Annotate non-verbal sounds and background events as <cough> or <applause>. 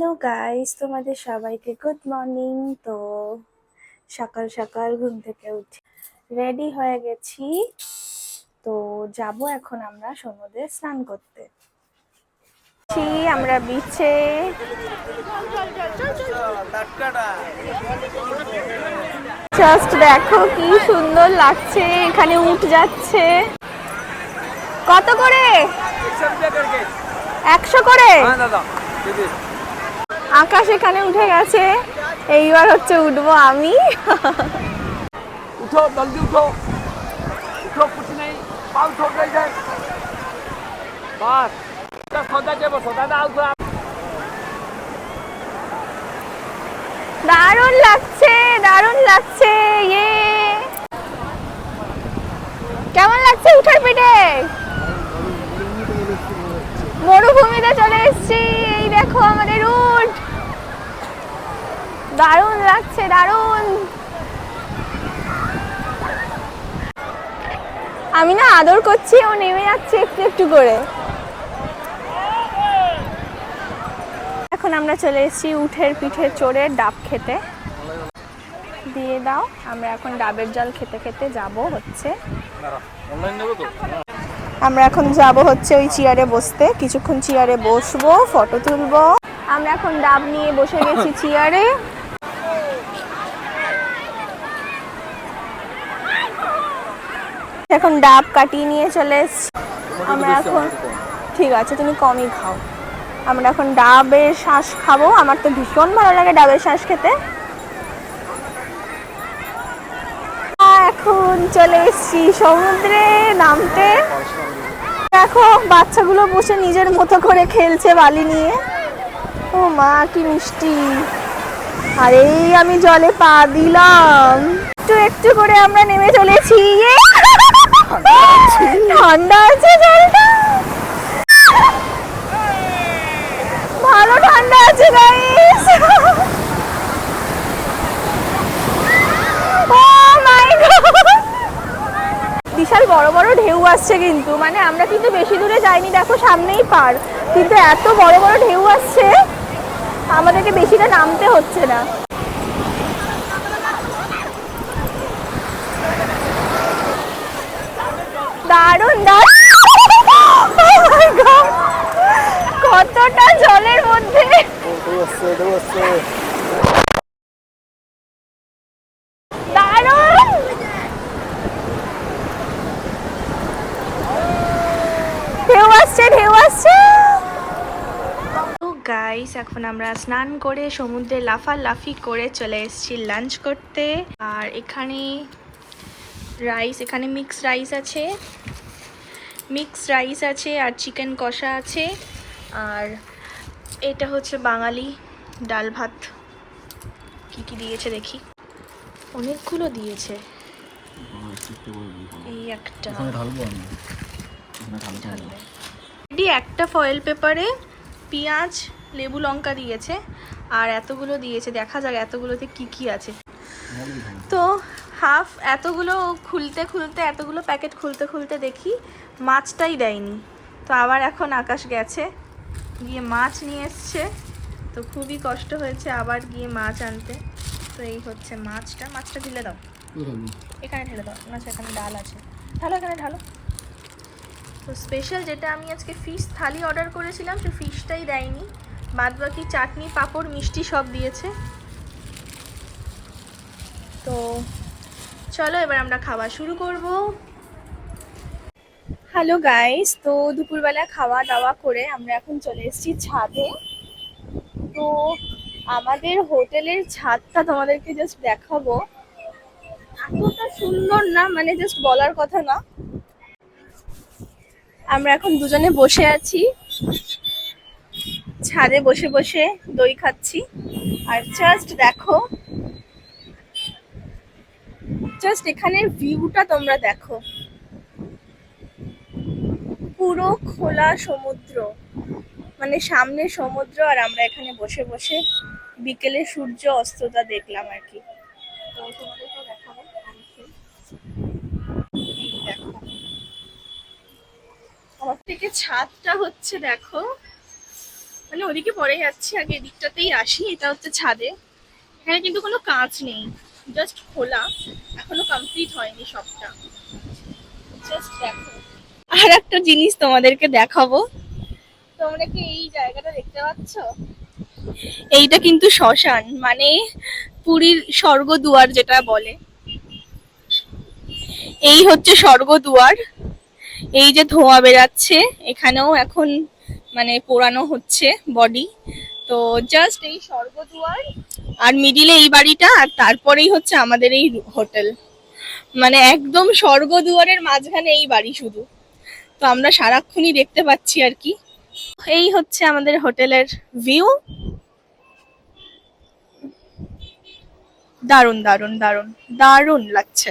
Hello guys তোমাদের সবাইকে good morning তো সকাল সকাল ঘুম থেকে উঠে রেডি হয়ে গেছি। তো যাব এখন আমরা সমুদ্রে স্নান করতে। আমরা বিচে জাস্ট দেখো কি সুন্দর লাগছে, এখানে উঠ যাচ্ছে। কত করে? একশো করে? হ্যাঁ, দাদা আকাশ এখানে উঠে গেছে। এইবার হচ্ছে উঠবো আমি। উঠো জলদি উঠো। উঠো কিছু নেই। পাল ঠোক হয়ে যায়। বাস। সদা যাব সদা দাও দারুণ লাগছে দারুণ লাগছে ইয়ে। কেমন লাগছে উঠার পিঠে আমি না আদর করছি ও নেমে যাচ্ছে একটু একটু করে। এখন আমরা চলে এসেছি উঠের পিঠে চড়ে ডাব খেতে। দিয়ে দাও আমরা এখন ডাবের জল খেতে খেতে যাব হচ্ছে। আমরা এখন যাব হচ্ছে ওই চেয়ারে বসতে কিছুক্ষণ চেয়ারে বসবো ফটো তুলবো। আমরা এখন ডাব নিয়ে বসে গেছি <laughs> চেয়ারে। এখন ডাব কাটিয়ে নিয়ে চলে এসেছি। আমরা এখন ঠিক আছে, তুমি কমই খাও। আমরা এখন ডাবের শ্বাস খাব। আমার তো ভীষণ ভালো লাগে ডাবের শ্বাস খেতে। এখন চলে এসেছি সমুদ্রে নামতে। দেখো, বাচ্চাগুলো বসে নিজের মতো করে খেলছে বালি নিয়ে। ও মা, কি মিষ্টি। আর, আমি জলে পা দিলাম। একটু একটু করে আমরা নেমে চলেছি। ইয়ে! ঠান্ডা আছে জলটা। ভালো ঠান্ডা আছে গাইস গড বিশাল বড় বড় ঢেউ আসছে কিন্তু মানে আমরা কিন্তু বেশি দূরে যাইনি, দেখো সামনেই পার। কিন্তু এত বড় বড় ঢেউ আসছে, আমাদেরকে বেশিটা নামতে হচ্ছে না। দারুণ দারুণ Oh! কতটা জলের মধ্যে? ঢেউ আসছে ঢেউ আসছে! গাইস এখন আমরা স্নান করে সমুদ্রে লাফালাফি করে চলে এসেছি লাঞ্চ করতে। আর এখানে রাইস এখানে মিক্স রাইস আছে। মিক্স রাইস আছে আর চিকেন কষা আছে। আর এটা হচ্ছে বাঙালি ডাল ভাত। কি কি দিয়েছে দেখি? অনেকগুলো দিয়েছে। এই একটা। এটি একটা ফয়েল পেপারে পেঁয়াজ লেবু লঙ্কা দিয়েছে। আর এতগুলো দিয়েছে। দেখা যাক এতগুলোতে কি কি আছে। তো হাফ এতগুলো খুলতে খুলতে এতগুলো প্যাকেট খুলতে খুলতে দেখি মাছটাই দেয়নি। তো আবার এখন আকাশ গেছে গিয়ে মাছ নিয়ে এসছে। তো খুবই কষ্ট হয়েছে আবার গিয়ে মাছ আনতে। তো এই হচ্ছে মাছটা। মাছটা ঢেলে দাও। এখানে ঢেলে দাও। না এখানে ডাল আছে। ঢালো এখানে ঢালো। তো স্পেশাল যেটা আমি আজকে ফিশ থালি অর্ডার করেছিলাম সে ফিশটাই দেয়নি। বাদ বাকি চাটনি পাঁপড় মিষ্টি সব দিয়েছে তো চলো, এবার আমরা খাওয়া শুরু করব। হ্যালো গাইস তো দুপুরবেলা খাওয়া দাওয়া করে আমরা এখন চলে এসেছি ছাদে। তো আমাদের হোটেলের ছাদটা তোমাদেরকে জাস্ট দেখাবো। এতটা সুন্দর না মানে জাস্ট বলার কথা না। আমরা এখন দুজনে বসে আছি। ছাদে বসে বসে দই খাচ্ছি। আর জাস্ট দেখো জাস্ট এখানের ভিউটা তোমরা দেখো। পুরো খোলা সমুদ্র। মানে সামনে সমুদ্র আর আমরা এখানে বসে বসে বিকেলে সূর্য অস্তটা দেখলাম আর কি। আমার থেকে ছাদটা হচ্ছে দেখো। মানে ওদিকে পরে যাচ্ছি, আগে এদিকটাতেই আসি, এটা হচ্ছে ছাদে। এখানে কিন্তু কোনো কাঁচ নেই। জাস্ট খোলা। এখনও কমপ্লিট হয়নি সবটা। জাস্ট দেখো। আর একটা জিনিস তোমাদেরকে দেখাবো। তোমরা কি এই জায়গাটা দেখতে পাচ্ছ? এইটা কিন্তু শ্মশান মানে পুরীর স্বর্গদুয়ার যেটা বলে। এই হচ্ছে স্বর্গদুয়ার। এই যে ধোঁয়া বেরাচ্ছে এখানেও এখন মানে পোড়ানো হচ্ছে বডি তো জাস্ট এই স্বর্গদুয়ার আর মিডিলে এই বাড়িটা আর তারপরেই হচ্ছে আমাদের এই হোটেল। মানে একদম স্বর্গদুয়ারের মাঝখানে এই বাড়ি শুধু। তো আমরা সারাক্ষণই দেখতে পাচ্ছি আর কি। এই হচ্ছে আমাদের হোটেলের ভিউ দারুণ দারুণ দারুণ দারুণ লাগছে।